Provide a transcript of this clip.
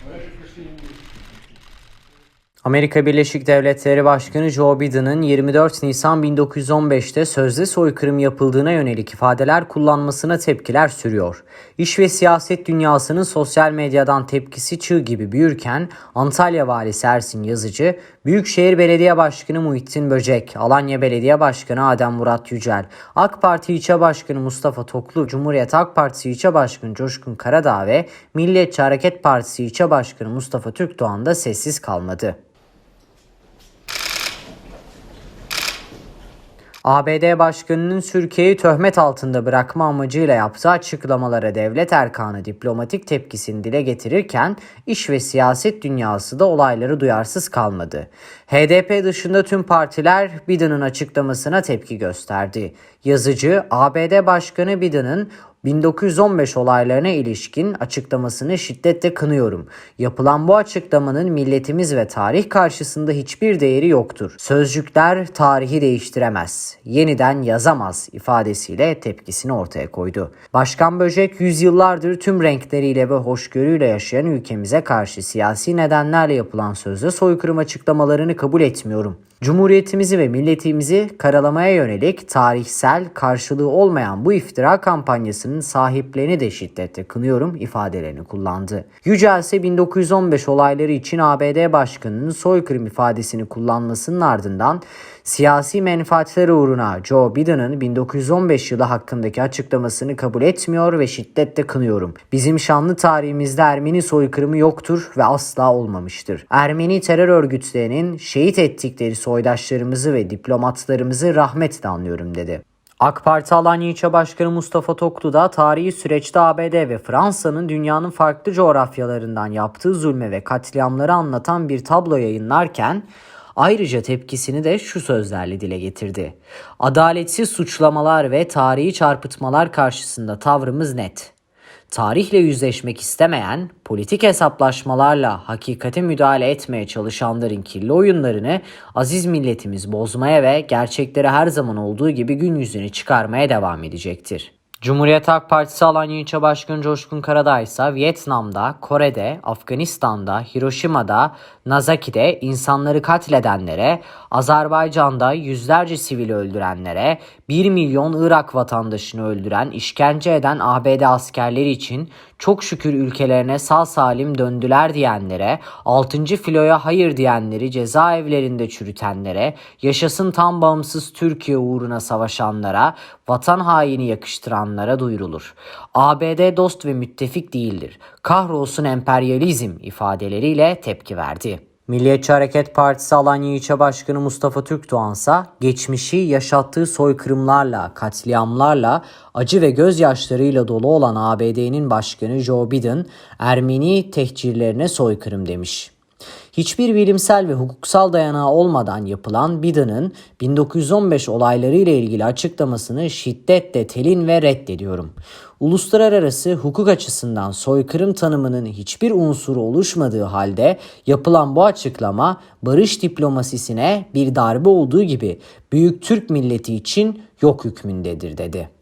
Obrigado. acho Amerika Birleşik Devletleri Başkanı Joe Biden'ın 24 Nisan 1915'te sözde soykırım yapıldığına yönelik ifadeler kullanmasına tepkiler sürüyor. İş ve siyaset dünyasının sosyal medyadan tepkisi çığ gibi büyürken Antalya Valisi Ersin Yazıcı, Büyükşehir Belediye Başkanı Muhittin Böcek, Alanya Belediye Başkanı Adem Murat Yücel, AK Parti İlçe Başkanı Mustafa Toklu, Cumhuriyet Halk Partisi İlçe Başkanı Coşkun Karadağ ve Milliyetçi Hareket Partisi İlçe Başkanı Mustafa Türkdoğan da sessiz kalmadı. ABD Başkanı'nın Türkiye'yi töhmet altında bırakma amacıyla yaptığı açıklamalara devlet erkanı diplomatik tepkisini dile getirirken iş ve siyaset dünyası da olayları duyarsız kalmadı. HDP dışında tüm partiler Biden'ın açıklamasına tepki gösterdi. Yazıcı ABD Başkanı Biden'ın 1915 olaylarına ilişkin açıklamasını şiddetle kınıyorum. Yapılan bu açıklamanın milletimiz ve tarih karşısında hiçbir değeri yoktur. Sözcükler tarihi değiştiremez, yeniden yazamaz ifadesiyle tepkisini ortaya koydu. Başkan Böcek yüzyıllardır tüm renkleriyle ve hoşgörüyle yaşayan ülkemize karşı siyasi nedenlerle yapılan sözde soykırım açıklamalarını kabul etmiyorum. Cumhuriyetimizi ve milletimizi karalamaya yönelik tarihsel karşılığı olmayan bu iftira kampanyasının sahiplerini de şiddetle kınıyorum ifadelerini kullandı. Yücel ise 1915 olayları için ABD Başkanı'nın soykırım ifadesini kullanmasının ardından siyasi menfaatler uğruna Joe Biden'ın 1915 yılı hakkındaki açıklamasını kabul etmiyor ve şiddetle kınıyorum. Bizim şanlı tarihimizde Ermeni soykırımı yoktur ve asla olmamıştır. Ermeni terör örgütlerinin şehit ettikleri soydaşlarımızı ve diplomatlarımızı rahmetle anlıyorum dedi. AK Parti Alanya Başkanı Mustafa Toklu da tarihi süreçte ABD ve Fransa'nın dünyanın farklı coğrafyalarından yaptığı zulme ve katliamları anlatan bir tablo yayınlarken Ayrıca tepkisini de şu sözlerle dile getirdi. Adaletsiz suçlamalar ve tarihi çarpıtmalar karşısında tavrımız net. Tarihle yüzleşmek istemeyen, politik hesaplaşmalarla hakikate müdahale etmeye çalışanların kirli oyunlarını aziz milletimiz bozmaya ve gerçekleri her zaman olduğu gibi gün yüzüne çıkarmaya devam edecektir. Cumhuriyet Halk Partisi Alanya İlçe Başkanı Coşkun Karadağ ise Vietnam'da, Kore'de, Afganistan'da, Hiroşima'da, Nazaki'de insanları katledenlere, Azerbaycan'da yüzlerce sivili öldürenlere, 1 milyon Irak vatandaşını öldüren, işkence eden ABD askerleri için çok şükür ülkelerine sağ salim döndüler diyenlere, 6. filoya hayır diyenleri cezaevlerinde çürütenlere, yaşasın tam bağımsız Türkiye uğruna savaşanlara, vatan haini yakıştıranlara duyurulur. ABD dost ve müttefik değildir. Kahrolsun emperyalizm ifadeleriyle tepki verdi. Milliyetçi Hareket Partisi Alanya İlçe Başkanı Mustafa Türkdoğan ise geçmişi yaşattığı soykırımlarla, katliamlarla, acı ve gözyaşlarıyla dolu olan ABD'nin başkanı Joe Biden, Ermeni tehcirlerine soykırım demiş. Hiçbir bilimsel ve hukuksal dayanağı olmadan yapılan Biden'ın 1915 olayları ile ilgili açıklamasını şiddetle telin ve reddediyorum. Uluslararası hukuk açısından soykırım tanımının hiçbir unsuru oluşmadığı halde yapılan bu açıklama barış diplomasisine bir darbe olduğu gibi büyük Türk milleti için yok hükmündedir dedi.